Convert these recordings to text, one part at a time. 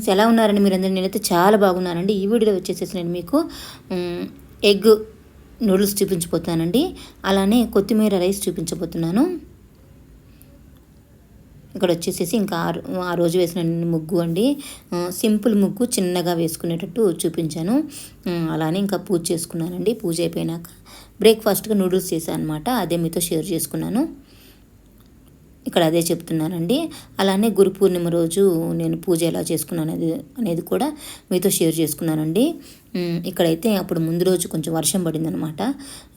Friends ఎలా ఉన్నారండి? మీరందరూ నేనైతే చాలా బాగున్నానండి. ఈ వీడియోలో వచ్చేసేసి నేను మీకు ఎగ్ నూడిల్స్ చూపించబోతానండి అలానే కొత్తిమీర రైస్ చూపించబోతున్నాను. ఇక్కడ వచ్చేసేసి ఇంకా ఆ రోజు వేసిన ముగ్గు అండి. సింపుల్ ముగ్గు చిన్నగా వేసుకునేటట్టు చూపించాను. అలానే ఇంకా పూజ చేసుకున్నానండి. పూజ అయిపోయినాక బ్రేక్ఫాస్ట్గా నూడిల్స్ చేశాను అనమాట అదే మీతో షేర్ చేసుకున్నాను. ఇక్కడ అదే చెప్తున్నానండి అలానే గురు పూర్ణిమ రోజు నేను పూజ ఎలా చేసుకున్నాను అనేది అనేది కూడా మీతో షేర్ చేసుకున్నానండి. ఇక్కడైతే అప్పుడు ముందు రోజు కొంచెం వర్షం పడిందనమాట.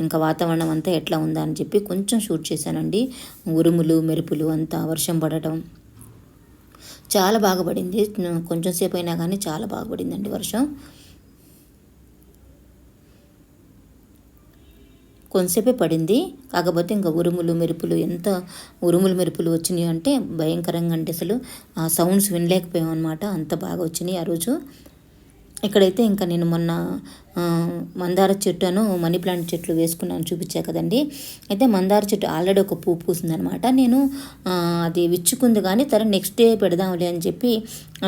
ఇంకా వాతావరణం అంతా ఎట్లా ఉందా అని చెప్పి కొంచెం షూట్ చేశానండి. ఉరుములు మెరుపులు అంతా వర్షం పడటం చాలా బాగా పడింది. కొంచెం సేపు అయినా కానీ చాలా బాగా పడిందండి వర్షం. కొంతసేపే పడింది. కాకపోతే ఇంకా ఉరుములు మెరుపులు ఎంత ఉరుములు మెరుపులు వచ్చినాయి అంటే భయంకరంగా అంటే అసలు ఆ సౌండ్స్ వినలేకపోయాం అనమాట అంత బాగా వచ్చినాయి ఆ రోజు. ఇక్కడైతే ఇంకా నేను మొన్న మందార చెట్టును మనీ ప్లాంట్ చెట్లు వేసుకున్నాను చూపించా కదండి. అయితే మందార చెట్టు ఆల్రెడీ ఒక పువ్వు పూసిందనమాట నేను అది విచ్చుకుంది కానీ తర నెక్స్ట్ డే పెడదాంలే అని చెప్పి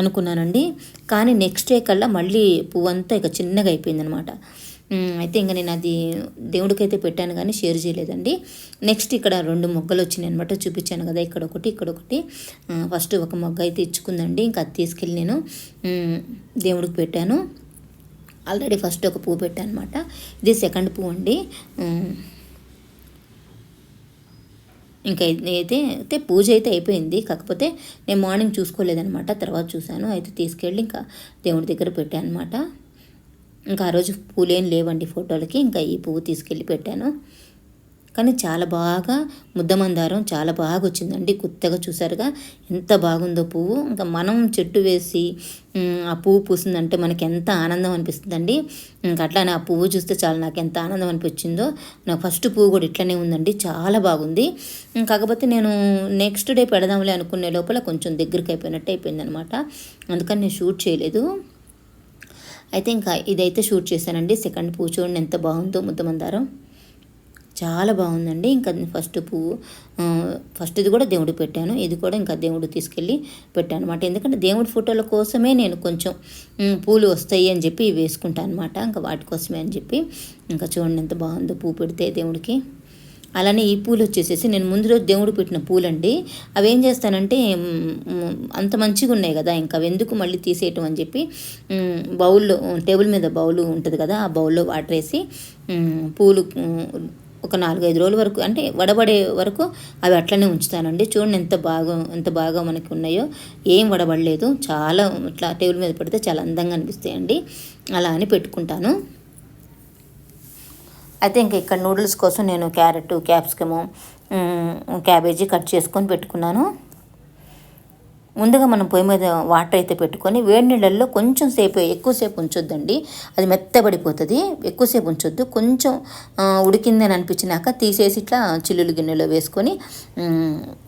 అనుకున్నానండి. కానీ నెక్స్ట్ డే కల్లా మళ్ళీ పువ్వు అంతా ఇక చిన్నగా అయిపోయిందనమాట అయితే ఇంకా నేను అది దేవుడికైతే పెట్టాను కానీ షేర్ చేయలేదండి. నెక్స్ట్ ఇక్కడ రెండు మొగ్గలు వచ్చినాయి అనమాట చూపించాను కదా ఇక్కడ ఒకటి ఇక్కడ ఒకటి. ఫస్ట్ ఒక మొగ్గ అయితే ఇచ్చుకుందండి ఇంకా అది తీసుకెళ్ళి నేను దేవుడికి పెట్టాను. ఆల్రెడీ ఫస్ట్ ఒక పువ్వు పెట్టాను అనమాట ఇది సెకండ్ పువ్వు అండి. ఇంకా అయితే అయితే పూజ అయితే అయిపోయింది. కాకపోతే నేను మార్నింగ్ చూసుకోలేదనమాట తర్వాత చూశాను. అయితే తీసుకెళ్ళి ఇంకా దేవుడి దగ్గర పెట్టాను అనమాట ఇంకా ఆ రోజు పూలేం లేవండి ఫోటోలకి. ఇంకా ఈ పువ్వు తీసుకెళ్ళి పెట్టాను. కానీ చాలా బాగా ముద్దమందారం చాలా బాగా వచ్చిందండి. కొత్తగా చూసారుగా ఎంత బాగుందో పువ్వు. ఇంకా మనం చెట్టు వేసి ఆ పువ్వు పూసిందంటే మనకి ఎంత ఆనందం అనిపిస్తుందండి. ఇంకా అట్లానే ఆ పువ్వు చూస్తే చాలా నాకు ఎంత ఆనందం అనిపించిందో. నాకు ఫస్ట్ పువ్వు కూడా ఇట్లనే ఉందండి. చాలా బాగుంది. కాకపోతే నేను నెక్స్ట్ డే పెడదాంలే అనుకునే లోపల కొంచెం దగ్గరికి అయిపోయినట్టు అయిపోయిందనమాట. అందుకని నేను షూట్ చేయలేదు. అయితే ఇంకా uh, ఇదైతే షూట్ చేశానండి. సెకండ్ పువ్వు చూడండి ఎంత బాగుందో ముద్దమందారం. చాలా బాగుందండి. ఇంకా ఫస్ట్ పువ్వు ఫస్ట్ది ఫస్ట్ ఇది కూడా దేవుడు పెట్టాను. ఇది కూడా ఇంకా దేవుడు తీసుకెళ్ళి పెట్టాను అనమాట ఎందుకంటే దేవుడి ఫోటోల కోసమే నేను కొంచెం పూలు వస్తాయి అని చెప్పి వేసుకుంటాను అనమాట ఇంకా వాటి కోసమే అని చెప్పి. ఇంకా చూడండి ఎంత బాగుందో పువ్వు పెడితే దేవుడికి. అలానే ఈ పూలు వచ్చేసేసి నేను ముందు రోజు దేవుడు పెట్టిన పూలండి. అవి ఏం చేస్తానంటే అంత మంచిగా ఉన్నాయి కదా ఇంకా అవి ఎందుకు మళ్ళీ తీసేయటం అని చెప్పి బౌల్లో టేబుల్ మీద బౌల్ ఉంటుంది కదా ఆ బౌల్లో వాటర్ వేసి పూలు ఒక నాలుగైదు రోజుల వరకు అంటే వడబడే వరకు అవి అట్లనే ఉంచుతానండి. చూడండి ఎంత బాగా ఎంత బాగా మనకి ఉన్నాయో. ఏం వడబడలేదు. చాలా ఇట్లా టేబుల్ మీద పెడితే చాలా అందంగా అనిపిస్తాయండి. అలా అని పెట్టుకుంటాను. అయితే ఇంకా ఇక్కడ నూడిల్స్ కోసం నేను క్యారెట్ క్యాప్సికము క్యాబేజీ కట్ చేసుకొని పెట్టుకున్నాను. ముందుగా మనం పొయ్యి మీద వాటర్ అయితే పెట్టుకొని వేడి నీళ్ళల్లో కొంచెం సేపు ఎక్కువసేపు ఉంచొద్దండి. అది మెత్తబడిపోతుంది. ఎక్కువసేపు ఉంచొద్దు. కొంచెం ఉడికిందని అనిపించినాక తీసేసి ఇట్లా చిల్లులు గిన్నెలో వేసుకొని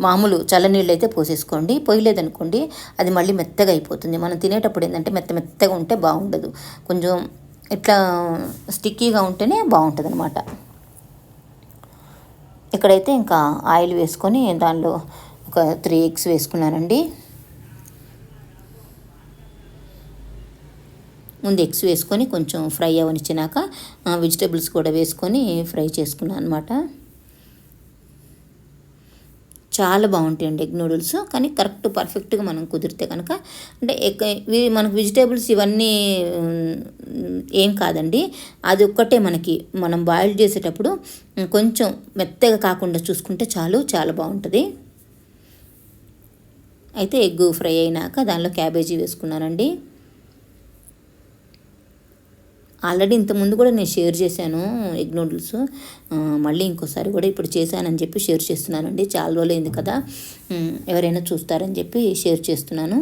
మామూలు చల్లనీళ్ళు అయితే పోసేసుకోండి. పొయ్యలేదనుకోండి అది మళ్ళీ మెత్తగా అయిపోతుంది. మనం తినేటప్పుడు ఏంటంటే మెత్త మెత్తగా ఉంటే బాగుండదు. కొంచెం ఇట్లా స్టిక్కీగా ఉంటేనే బాగుంటుంది అనమాట ఇక్కడైతే ఇంకా ఆయిల్ వేసుకొని దానిలో ఒక త్రీ ఎగ్స్ వేసుకున్నానండి. ముందు ఎగ్స్ వేసుకొని కొంచెం ఫ్రై అవనిచ్చినాక వెజిటేబుల్స్ కూడా వేసుకొని ఫ్రై చేసుకున్నాను అనమాట చాలా బాగుంటాయండి ఎగ్ నూడిల్స్. కానీ కరెక్ట్ పర్ఫెక్ట్గా మనం కుదిరితే కనుక అంటే ఎగ్ ఇవి మనకు వెజిటేబుల్స్ ఇవన్నీ ఏం కాదండి. అది ఒక్కటే మనకి. మనం బాయిల్ చేసేటప్పుడు కొంచెం మెత్తగా కాకుండా చూసుకుంటే చాలు చాలా బాగుంటుంది. అయితే ఎగ్ ఫ్రై అయినాక దానిలో క్యాబేజీ వేసుకున్నానండి. ఆల్రెడీ ఇంతకుముందు కూడా నేను షేర్ చేశాను ఎగ్ నూడిల్స్. మళ్ళీ ఇంకోసారి కూడా ఇప్పుడు చేశానని చెప్పి షేర్ చేస్తున్నానండి. చాలా రోజులైంది కదా. ఎవరైనా చూస్తారని చెప్పి షేర్ చేస్తున్నాను.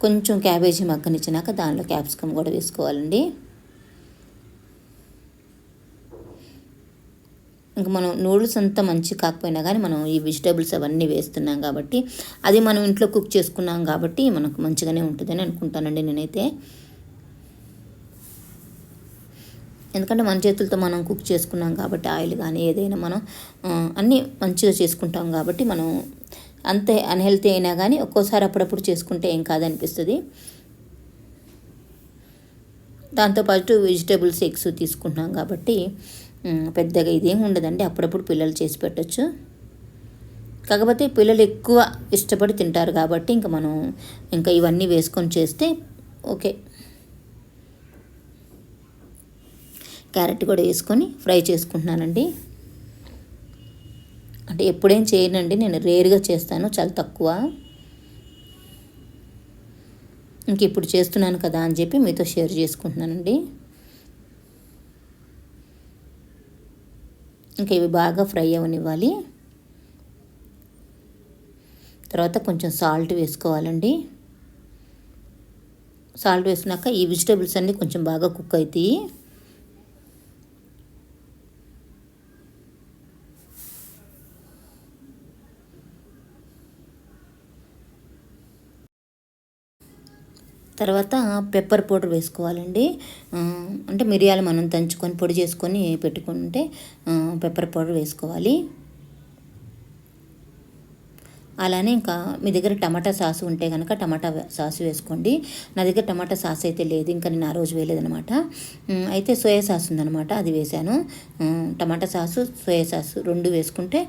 కొంచెం క్యాబేజీ మగ్గనిచ్చినాక దానిలో క్యాప్సికమ్ కూడా వేసుకోవాలండి. ఇంకా మనం నూడిల్స్ అంతా మంచి కాకపోయినా కానీ మనం ఈ వెజిటేబుల్స్ అవన్నీ వేస్తున్నాం కాబట్టి అది మనం ఇంట్లో కుక్ చేసుకున్నాం కాబట్టి మనకు మంచిగానే ఉంటుందని అనుకుంటానండి నేనైతే. ఎందుకంటే మన చేతులతో మనం కుక్ చేసుకున్నాం కాబట్టి ఆయిల్ కానీ ఏదైనా మనం అన్నీ మంచిగా చేసుకుంటాం కాబట్టి మనం అంతే అన్హెల్తీ అయినా కానీ ఒక్కోసారి అప్పుడప్పుడు చేసుకుంటే ఏం కాదనిపిస్తుంది. దాంతోపాటు వెజిటేబుల్స్ ఎగ్స్ తీసుకుంటున్నాం కాబట్టి పెద్దగా ఇదేం ఉండదండి. అప్పుడప్పుడు పిల్లలు చేసి పెట్టచ్చు. కాకపోతే పిల్లలు ఎక్కువ ఇష్టపడి తింటారు కాబట్టి ఇంకా మనం ఇంకా ఇవన్నీ వేసుకొని చేస్తే ఓకే. క్యారెట్ కూడా వేసుకొని ఫ్రై చేసుకుంటున్నానండి. అంటే ఎప్పుడేం చేయనండి నేను రేరుగా చేస్తాను చాలా తక్కువ. ఇంక ఇప్పుడు చేస్తున్నాను కదా అని చెప్పి మీతో షేర్ చేసుకుంటున్నానండి. ఇంకా ఇవి బాగా ఫ్రై అవనివ్వాలి. తర్వాత కొంచెం సాల్ట్ వేసుకోవాలండి. సాల్ట్ వేసినాక ఈ వెజిటేబుల్స్ అన్నీ కొంచెం బాగా కుక్ అవుతాయి తర్వాత పెప్పర్ పౌడర్ వేసుకోవాలండి. అంటే మిరియాలు మనం దంచుకొని పొడి చేసుకొని పెట్టుకుంటే పెప్పర్ పౌడర్ వేసుకోవాలి. అలానే ఇంకా మీ దగ్గర టమాటా సాస్ ఉంటే కనుక టమాటా సాస్ వేసుకోండి. నా దగ్గర టమాటా సాస్ అయితే లేదు ఇంకా నేను ఆ రోజు వేయలేదనమాట అయితే సోయా సాస్ ఉందనమాట అది వేశాను. టమాటా సాసు సోయా సాస్ రెండు వేసుకుంటే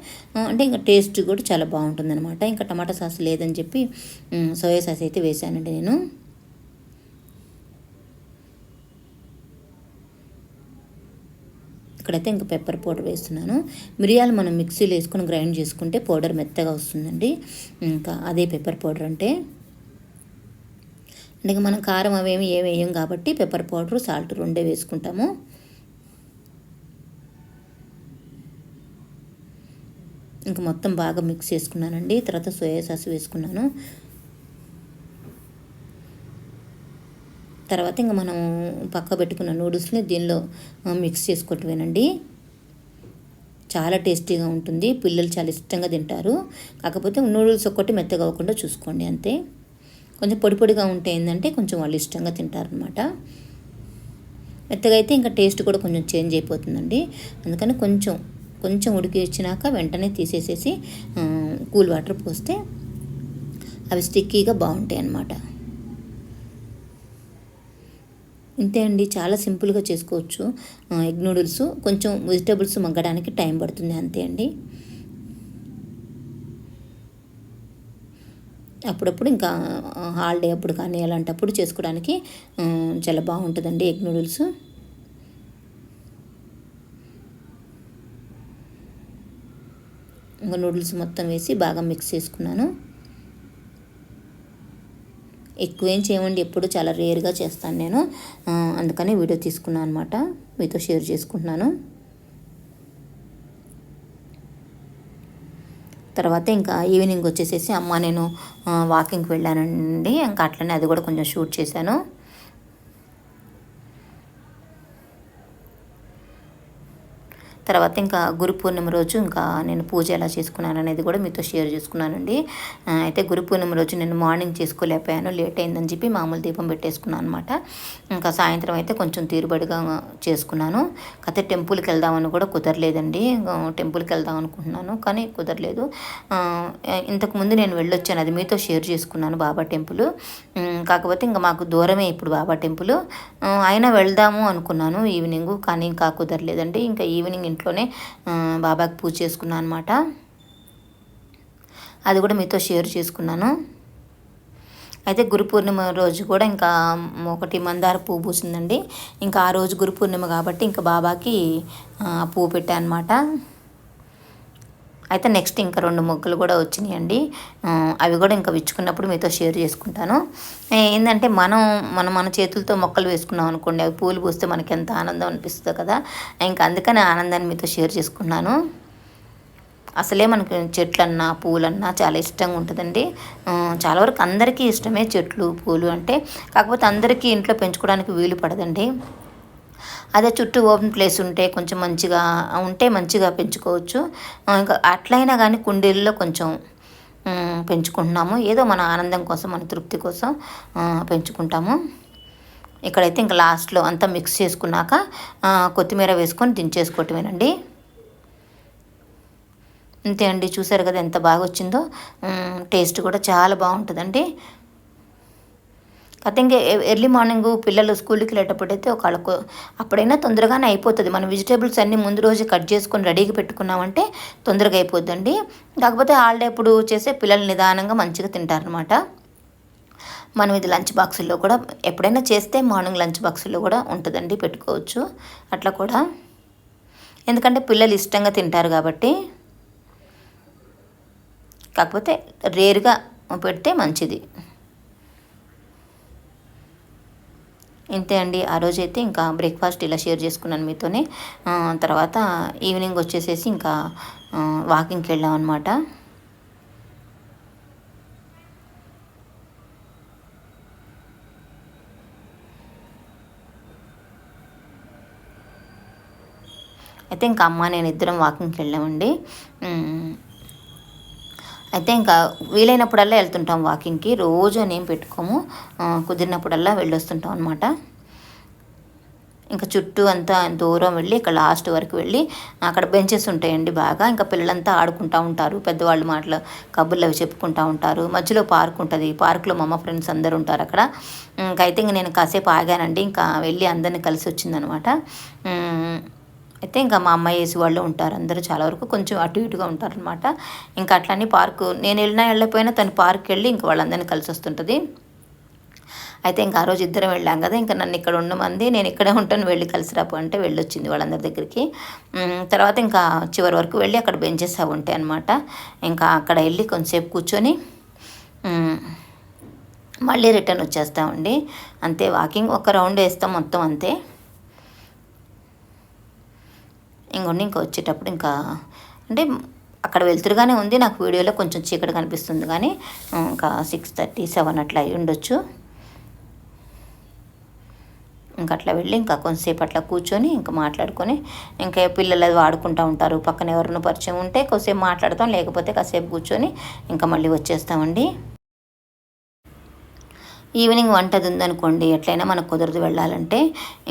అంటే ఇంకా టేస్ట్ కూడా చాలా బాగుంటుందన్నమాట. ఇంకా టమాటా సాస్ లేదని చెప్పి సోయా సాస్ అయితే వేశానండి నేను. ఇక్కడైతే ఇంకా పెప్పర్ పౌడర్ వేస్తున్నాను. మిరియాలు మనం మిక్సీలో వేసుకొని గ్రైండ్ చేసుకుంటే పౌడర్ మెత్తగా వస్తుందండి. ఇంకా అదే పెప్పర్ పౌడర్ అంటే. అంటే మనం కారం అవేమి ఏమి వేయం కాబట్టి పెప్పర్ పౌడర్ సాల్ట్ రెండే వేసుకుంటాము. ఇంకా మొత్తం బాగా మిక్స్ చేసుకున్నానండి. తర్వాత సోయా సాస్ వేసుకున్నాను. తర్వాత ఇంకా మనం పక్క పెట్టుకున్న నూడిల్స్ని దీనిలో మిక్స్ చేసుకోవటమేనండి. చాలా టేస్టీగా ఉంటుంది. పిల్లలు చాలా ఇష్టంగా తింటారు. కాకపోతే నూడిల్స్ ఒక్కటి మెత్తగా అవ్వకుండా చూసుకోండి అంతే. కొంచెం పొడి పొడిగా ఉంటే ఏంటంటే కొంచెం వాళ్ళు ఇష్టంగా తింటారనమాట మెత్తగా అయితే ఇంకా టేస్ట్ కూడా కొంచెం చేంజ్ అయిపోతుందండి. అందుకని కొంచెం కొంచెం ఉడికి వచ్చినాక వెంటనే తీసేసేసి కూల్ వాటర్ పోస్తే అవి స్టిక్కీగా బాగుంటాయి అన్నమాట ఇంతే అండి చాలా సింపుల్గా చేసుకోవచ్చు. ఎగ్ నూడిల్స్ కొంచెం వెజిటేబుల్స్ మగ్గడానికి టైం పడుతుంది అంతే అండి. అప్పుడప్పుడు ఇంకా హాలిడే అప్పుడు కానీ అలాంటప్పుడు చేసుకోవడానికి చాలా బాగుంటుందండి ఎగ్ నూడిల్స్. ఇంకా నూడిల్స్ మొత్తం వేసి బాగా మిక్స్ చేసుకున్నాను. ఎక్కువ ఏం చేయమండి ఎప్పుడు చాలా రేర్గా చేస్తాను నేను. అందుకని వీడియో తీసుకున్నాను అనమాట మీతో షేర్ చేసుకుంటున్నాను. తర్వాత ఇంకా ఈవినింగ్ వచ్చేసేసి అమ్మ నేను వాకింగ్కి వెళ్ళానండి. ఇంకా అట్లనే అది కూడా కొంచెం షూట్ చేశాను. తర్వాత ఇంకా గురు పూర్ణిమ రోజు ఇంకా నేను పూజ ఎలా చేసుకున్నాను అనేది కూడా మీతో షేర్ చేసుకున్నానండి. అయితే గురు పూర్ణిమ రోజు నేను మార్నింగ్ చేసుకోలేకపోయాను లేట్ అయిందని చెప్పి మామూలు దీపం పెట్టేసుకున్నాను అనమాట ఇంకా సాయంత్రం అయితే కొంచెం తీరుబడిగా చేసుకున్నాను. కథ టెంపుల్కి వెళ్దామని కూడా కుదరలేదండి. టెంపుల్కి వెళ్దాం అనుకుంటున్నాను కానీ కుదరలేదు. ఇంతకుముందు నేను వెళ్ళొచ్చాను అది మీతో షేర్ చేసుకున్నాను బాబా టెంపుల్. కాకపోతే ఇంకా మాకు దూరమే ఇప్పుడు బాబా టెంపుల్. అయినా వెళ్దాము అనుకున్నాను ఈవినింగ్ కానీ ఇంకా కుదరలేదండి. ఇంకా ఈవినింగ్ ఇంట్లోనే బాబాకి పూజ చేసుకున్నాను అనమాట అది కూడా మీతో షేర్ చేసుకున్నాను. అయితే గురు పూర్ణిమ రోజు కూడా ఇంకా ఒకటి మందార పువ్వు పూసిందండి. ఇంకా ఆ రోజు గురు పూర్ణిమ కాబట్టి ఇంకా బాబాకి పువ్వు పెట్టా అనమాట అయితే నెక్స్ట్ ఇంకా రెండు మొగ్గలు కూడా వచ్చినాయండి. అవి కూడా ఇంకా విచ్చుకున్నప్పుడు మీతో షేర్ చేసుకుంటాను. ఏంటంటే మనం మన మన చేతులతో మొక్కలు వేసుకున్నాం అనుకోండి అవి పూలు పూస్తే మనకి ఎంత ఆనందం అనిపిస్తుందో కదా. ఇంకా అందుకని ఆనందాన్ని మీతో షేర్ చేసుకున్నాను అసలే మనకి చెట్లన్నా పూలన్నా చాలా ఇష్టంగా ఉంటుందండి. చాలా వరకు అందరికీ ఇష్టమే చెట్లు పూలు అంటే. కాకపోతే అందరికీ ఇంట్లో పెంచుకోవడానికి వీలు పడదండి. అదే చుట్టూ ఓపెన్ ప్లేస్ ఉంటే కొంచెం మంచిగా ఉంటే మంచిగా పెంచుకోవచ్చు. ఇంకా అట్లయినా కానీ కుండీల్లో కొంచెం పెంచుకుంటున్నాము. ఏదో మన ఆనందం కోసం మన తృప్తి కోసం పెంచుకుంటాము. ఇక్కడైతే ఇంకా లాస్ట్లో అంతా మిక్స్ చేసుకున్నాక కొత్తిమీర వేసుకొని దించేసుకోవటమేనండి. అంతే అండి. చూసారు కదా ఎంత బాగా వచ్చిందో టేస్ట్ కూడా చాలా బాగుంటుందండి. కాకపోతే ఎర్లీ మార్నింగ్ పిల్లలు స్కూల్కి వెళ్ళేటప్పుడైతే ఒక వాళ్ళకు అప్పుడైనా తొందరగానే అయిపోతుంది. మనం వెజిటేబుల్స్ అన్నీ ముందు రోజు కట్ చేసుకొని రెడీగా పెట్టుకున్నామంటే తొందరగా అయిపోద్దండి. కాకపోతే హాలిడే ఇప్పుడు చేసే పిల్లలు నిదానంగా మంచిగా తింటారనమాట మనం ఇది లంచ్ బాక్సుల్లో కూడా ఎప్పుడైనా చేస్తే మార్నింగ్ లంచ్ బాక్సుల్లో కూడా ఉంటుందండి పెట్టుకోవచ్చు. అట్లా కూడా. ఎందుకంటే పిల్లలు ఇష్టంగా తింటారు కాబట్టి. కాకపోతే రేరుగా పెడితే మంచిది. ఇంతే అండి. ఆ రోజైతే ఇంకా బ్రేక్ఫాస్ట్ ఇలా షేర్ చేసుకున్నాను మీతోనే. తర్వాత ఈవినింగ్ వచ్చేసేసి ఇంకా వాకింగ్కి వెళ్ళాం అనమాట అయితే ఇంకా అమ్మ నేను ఇద్దరం వాకింగ్కి వెళ్ళామండి. అయితే ఇంకా వీలైనప్పుడల్లా వెళ్తుంటాం వాకింగ్కి. రోజు అని ఏం పెట్టుకోము. కుదిరినప్పుడల్లా వెళ్ళొస్తుంటాం అనమాట ఇంకా చుట్టూ అంతా దూరం వెళ్ళి ఇక్కడ లాస్ట్ వరకు వెళ్ళి అక్కడ బెంచెస్ ఉంటాయండి బాగా. ఇంకా పిల్లలంతా ఆడుకుంటూ ఉంటారు. పెద్దవాళ్ళు మాటలు కబుర్లు అవి చెప్పుకుంటూ ఉంటారు. మధ్యలో పార్క్ ఉంటుంది. పార్క్లో మా అమ్మ ఫ్రెండ్స్ అందరు ఉంటారు అక్కడ. ఇంకా అయితే ఇంక నేను కాసేపు ఆగానండి. ఇంకా వెళ్ళి అందరిని కలిసి వచ్చిందనమాట అయితే ఇంకా మా అమ్మాయి వేసి వాళ్ళు ఉంటారు. అందరూ చాలా వరకు కొంచెం అటు ఇటుగా ఉంటారనమాట ఇంకా అట్లానే పార్కు నేను వెళ్ళినా వెళ్ళకపోయినా తను పార్క్ వెళ్ళి ఇంకా వాళ్ళందరినీ కలిసి వస్తుంటుంది. అయితే ఇంకా ఆ రోజు ఇద్దరం వెళ్ళాం కదా ఇంకా నన్ను ఇక్కడ ఉండమంది నేను ఇక్కడే ఉంటాను వెళ్ళి కలిసి రాపు అంటే వెళ్ళొచ్చింది వాళ్ళందరి దగ్గరికి. తర్వాత ఇంకా చివరి వరకు వెళ్ళి అక్కడ బెంచెస్ అవి ఉంటాయి అనమాట ఇంకా అక్కడ వెళ్ళి కొంచెంసేపు కూర్చొని మళ్ళీ రిటర్న్ వచ్చేస్తామండి. అంతే వాకింగ్ ఒక రౌండ్ వేస్తాం మొత్తం అంతే. ఇంకొండి ఇంకా వచ్చేటప్పుడు ఇంకా అంటే అక్కడ వెళ్తురుగానే ఉంది. నాకు వీడియోలో కొంచెం చీకటి కనిపిస్తుంది కానీ ఇంకా సిక్స్ థర్టీ సెవెన్ అట్లా అయి ఉండొచ్చు. ఇంకా అట్లా వెళ్ళి ఇంకా కొంతసేపు అట్లా కూర్చొని ఇంకా మాట్లాడుకొని ఇంకా పిల్లలు అది వాడుకుంటూ ఉంటారు. పక్కన ఎవరినో పరిచయం ఉంటే కొద్దిసేపు మాట్లాడతాం లేకపోతే కాసేపు కూర్చొని ఇంకా మళ్ళీ వచ్చేస్తామండి. ఈవినింగ్ వంట అది ఉందనుకోండి ఎట్లయినా మనకు కుదరదు వెళ్ళాలంటే.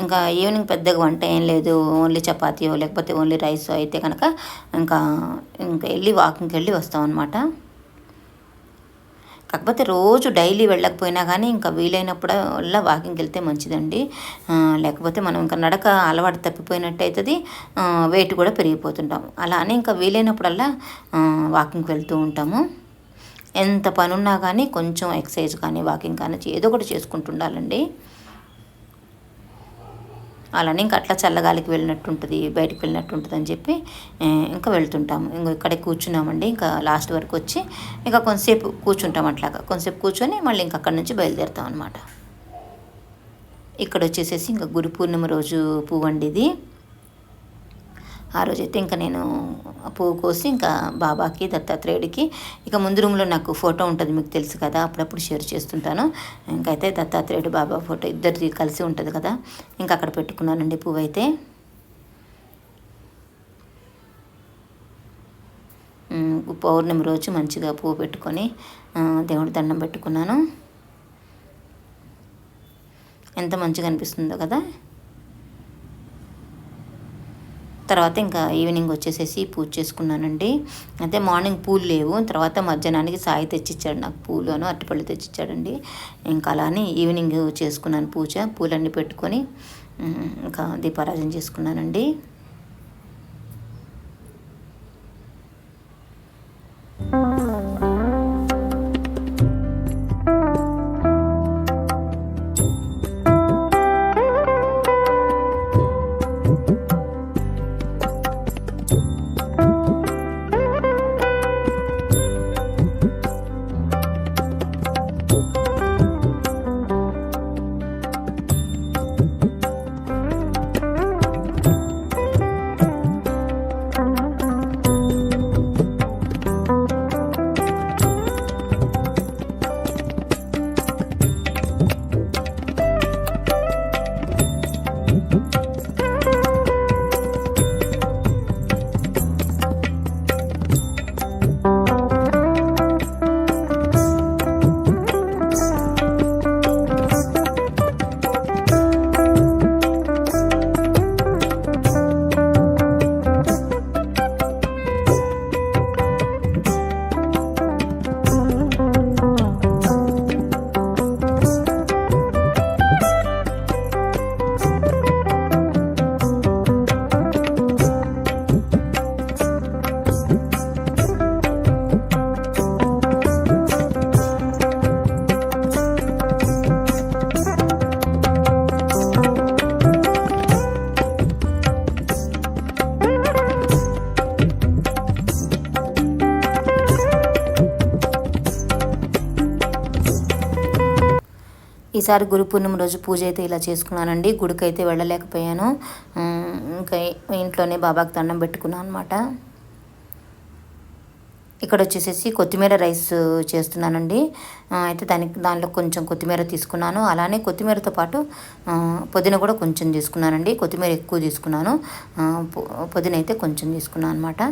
ఇంకా ఈవినింగ్ పెద్దగా వంట ఏం లేదు. ఓన్లీ చపాతీయో లేకపోతే ఓన్లీ రైస్ అయితే కనుక ఇంకా ఇంకా వెళ్ళి వాకింగ్కి వెళ్ళి వస్తాం అనమాట కాకపోతే రోజు డైలీ వెళ్ళకపోయినా కానీ ఇంకా వీలైనప్పుడల్లా వాకింగ్కి వెళ్తే మంచిదండి. లేకపోతే మనం ఇంకా నడక అలవాటు తప్పిపోయినట్టు అవుతుంది వెయిట్ కూడా పెరిగిపోతుంటాం అలా అని ఇంకా వీలైనప్పుడల్లా వాకింగ్కి వెళ్తూ ఉంటాము. ఎంత పనున్నా కానీ కొంచెం ఎక్సర్సైజ్ కానీ వాకింగ్ కానీ ఏదో ఒకటి చేసుకుంటుండాలండి. అలానే ఇంకా అట్లా చల్లగాలికి వెళ్ళినట్టు ఉంటుంది బయటకు వెళ్ళినట్టు ఉంటుంది అని చెప్పి ఇంకా వెళ్తుంటాము. ఇంకా ఇక్కడే కూర్చున్నామండి. ఇంకా లాస్ట్ వరకు వచ్చి ఇంకా కొంతసేపు కూర్చుంటాం అట్లాగా. కొంతసేపు కూర్చొని మళ్ళీ ఇంకా అక్కడి నుంచి బయలుదేరుతాం అనమాట ఇక్కడ వచ్చేసేసి ఇంకా గురు పూర్ణిమ రోజు పువ్వు అండి ఇది ఆ రోజైతే ఇంకా నేను ఆ పువ్వు కోసి ఇంకా బాబాకి దత్తాత్రేయుడికి ఇక ముందు రూమ్లో నాకు ఫోటో ఉంటుంది మీకు తెలుసు కదా అప్పుడప్పుడు షేర్ చేస్తుంటాను. ఇంకైతే దత్తాత్రేయుడు బాబా ఫోటో ఇద్దరిది కలిసి ఉంటుంది కదా ఇంకా అక్కడ పెట్టుకున్నానండి పువ్వు అయితే పౌర్ణమి రోజు మంచిగా పువ్వు పెట్టుకొని దేవుడి దండం పెట్టుకున్నాను. ఎంత మంచిగా అనిపిస్తుందో కదా. తర్వాత ఇంకా ఈవినింగ్ వచ్చేసేసి పూజ చేసుకున్నానండి. అయితే మార్నింగ్ పూలు లేవు. తర్వాత మధ్యాహ్నానికి సాయి తెచ్చిచ్చాడు నాకు పూలు అను అరటిపళ్ళు తెచ్చిచ్చాడండి. ఇంకా అలానే ఈవినింగ్ చేసుకున్నాను పూజ. పూలన్నీ పెట్టుకొని ఇంకా దీపారాధన చేసుకున్నానండి. ఈసారి గురు పూర్ణిమ రోజు పూజ అయితే ఇలా చేసుకున్నానండి. గుడికి అయితే వెళ్ళలేకపోయాను ఇంకా ఇంట్లోనే బాబాకి దండం పెట్టుకున్నాను అనమాట ఇక్కడ వచ్చేసేసి కొత్తిమీర రైస్ చేస్తున్నానండి. అయితే దానికి దానిలో కొంచెం కొత్తిమీర తీసుకున్నాను. అలానే కొత్తిమీరతో పాటు పుదీన కూడా కొంచెం తీసుకున్నానండి. కొత్తిమీర ఎక్కువ తీసుకున్నాను. పుదీన అయితే కొంచెం తీసుకున్నాను అనమాట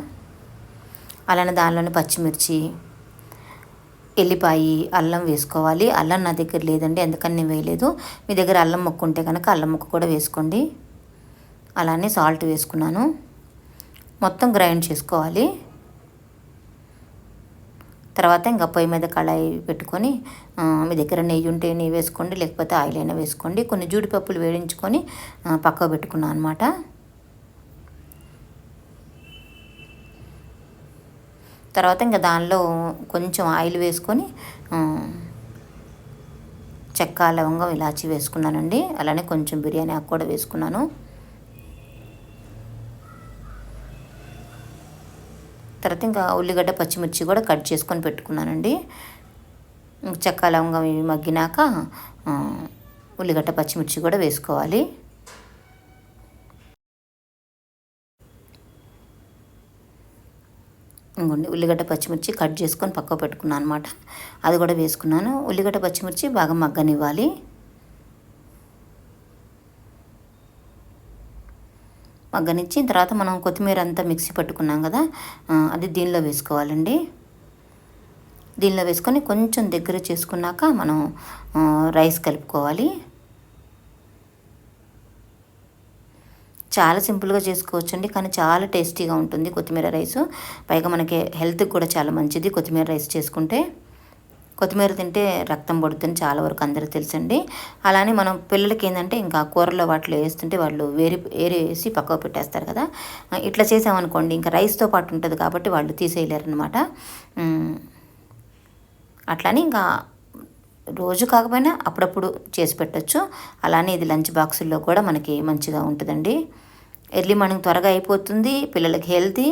అలానే దానిలోనే పచ్చిమిర్చి ఎల్లిపాయి అల్లం వేసుకోవాలి. అల్లం నా దగ్గర లేదండి ఎందుకని నేను వేయలేదు. మీ దగ్గర అల్లం ముక్క ఉంటే కనుక అల్లం ముక్క కూడా వేసుకోండి. అలానే సాల్ట్ వేసుకున్నాను. మొత్తం గ్రైండ్ చేసుకోవాలి. తర్వాత ఇంకా పొయ్యి మీద కళాయి పెట్టుకొని మీ దగ్గర నెయ్యి ఉంటే నెయ్యి వేసుకోండి లేకపోతే ఆయిల్ అయినా వేసుకోండి. కొన్ని జీడిపప్పులు వేడించుకొని పక్కకు పెట్టుకున్నాను అనమాట తర్వాత ఇంకా దానిలో కొంచెం ఆయిల్ వేసుకొని చెక్క లవంగం ఇలాచి వేసుకున్నానండి. అలానే కొంచెం బిర్యానీ ఆకు కూడా వేసుకున్నాను. తర్వాత ఇంకా ఉల్లిగడ్డ పచ్చిమిర్చి కూడా కట్ చేసుకొని పెట్టుకున్నానండి. చెక్క లవంగం మగ్గినాక ఉల్లిగడ్డ పచ్చిమిర్చి కూడా వేసుకోవాలి. ఇంకోండి ఉల్లిగడ్డ పచ్చిమిర్చి కట్ చేసుకొని పక్క పెట్టుకున్నాను అనమాట అది కూడా వేసుకున్నాను. ఉల్లిగడ్డ పచ్చిమిర్చి బాగా మగ్గనివ్వాలి. మగ్గనిచ్చి తర్వాత మనం కొత్తిమీర అంతా మిక్సీ పట్టుకున్నాం కదా అది దీనిలో వేసుకోవాలండి. దీనిలో వేసుకొని కొంచెం దగ్గర చేసుకున్నాక మనం రైస్ కలుపుకోవాలి. చాలా సింపుల్గా చేసుకోవచ్చండి. కానీ చాలా టేస్టీగా ఉంటుంది కొత్తిమీర రైస్. పైగా మనకి హెల్త్కి కూడా చాలా మంచిది కొత్తిమీర రైస్ చేసుకుంటే. కొత్తిమీర తింటే రక్తం పడుతుంది చాలా వరకు అందరూ తెలుసండి. అలానే మనం పిల్లలకి ఏంటంటే ఇంకా కూరలో వాటిలో వేస్తుంటే వాళ్ళు వేరి వేరే వేసి పక్కకు పెట్టేస్తారు కదా. ఇట్లా చేసామనుకోండి ఇంకా రైస్తో పాటు ఉంటుంది కాబట్టి వాళ్ళు తీసేయలేరు అనమాట అట్లానే ఇంకా రోజు కాకపోయినా అప్పుడప్పుడు చేసి పెట్టచ్చు. అలానే ఇది లంచ్ బాక్సుల్లో కూడా మనకి మంచిగా ఉంటుందండి. ఎర్లీ మార్నింగ్ త్వరగా అయిపోతుంది పిల్లలకి హెల్తీ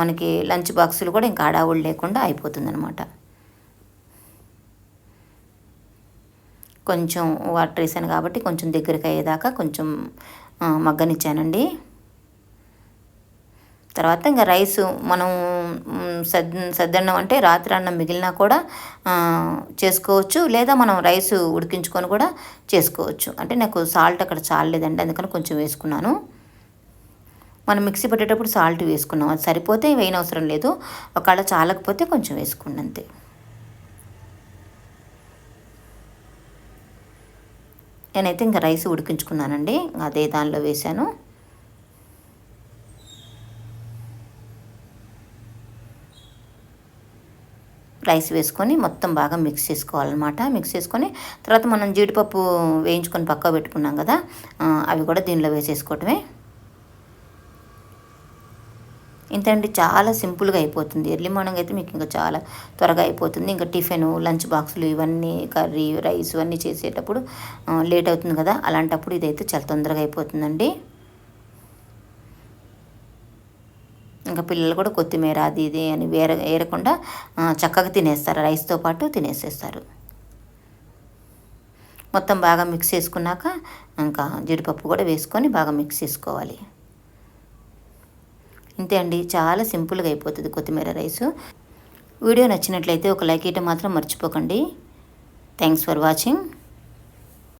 మనకి లంచ్ బాక్సులు కూడా ఇంకా ఆడావుడు లేకుండా అయిపోతుంది అనమాట కొంచెం వాటర్ వేసాను కాబట్టి కొంచెం దగ్గరికి అయ్యేదాకా కొంచెం మగ్గనిచ్చానండి. తర్వాత ఇంకా రైస్ మనం సద్ సద్దన్నం అంటే రాత్రి అన్నం మిగిలినా కూడా చేసుకోవచ్చు. లేదా మనం రైస్ ఉడికించుకొని కూడా చేసుకోవచ్చు. అంటే నాకు సాల్ట్ అక్కడ చాలలేదండి అందుకని కొంచెం వేసుకున్నాను. మనం మిక్సీ పెట్టేటప్పుడు సాల్ట్ వేసుకున్నాం. అది సరిపోతే వేయనవసరం లేదు. ఒకవేళ చాలకపోతే కొంచెం వేసుకోండి అంతే. నేనైతే ఇంకా రైస్ ఉడికించుకున్నానండి. అదే దానిలో వేశాను. రైస్ వేసుకొని మొత్తం బాగా మిక్స్ చేసుకోవాలన్నమాట. మిక్స్ చేసుకొని తర్వాత మనం జీడిపప్పు వేయించుకొని పక్క పెట్టుకున్నాం కదా అవి కూడా దీనిలో వేసేసుకోవటమే. ఇంతండి చాలా సింపుల్గా అయిపోతుంది. ఎర్లీ మార్నింగ్ అయితే మీకు ఇంకా చాలా త్వరగా అయిపోతుంది. ఇంకా టిఫిన్ లంచ్ బాక్సులు ఇవన్నీ కర్రీ రైస్ ఇవన్నీ చేసేటప్పుడు లేట్ అవుతుంది కదా అలాంటప్పుడు ఇదైతే చాలా తొందరగా అయిపోతుందండి. ఇంకా పిల్లలు కూడా కొత్తిమీర అది ఇది అని వేర వేరకుండా చక్కగా తినేస్తారు. రైస్తో పాటు తినేసేస్తారు. మొత్తం బాగా మిక్స్ చేసుకున్నాక ఇంకా జీడిపప్పు కూడా వేసుకొని బాగా మిక్స్ చేసుకోవాలి. ఇంతే అండి. చాలా సింపుల్గా అయిపోతుంది కొత్తిమీర రైసు. వీడియో నచ్చినట్లయితే ఒక లైక్ ఇవ్వటం మాత్రం మర్చిపోకండి. Thanks for watching.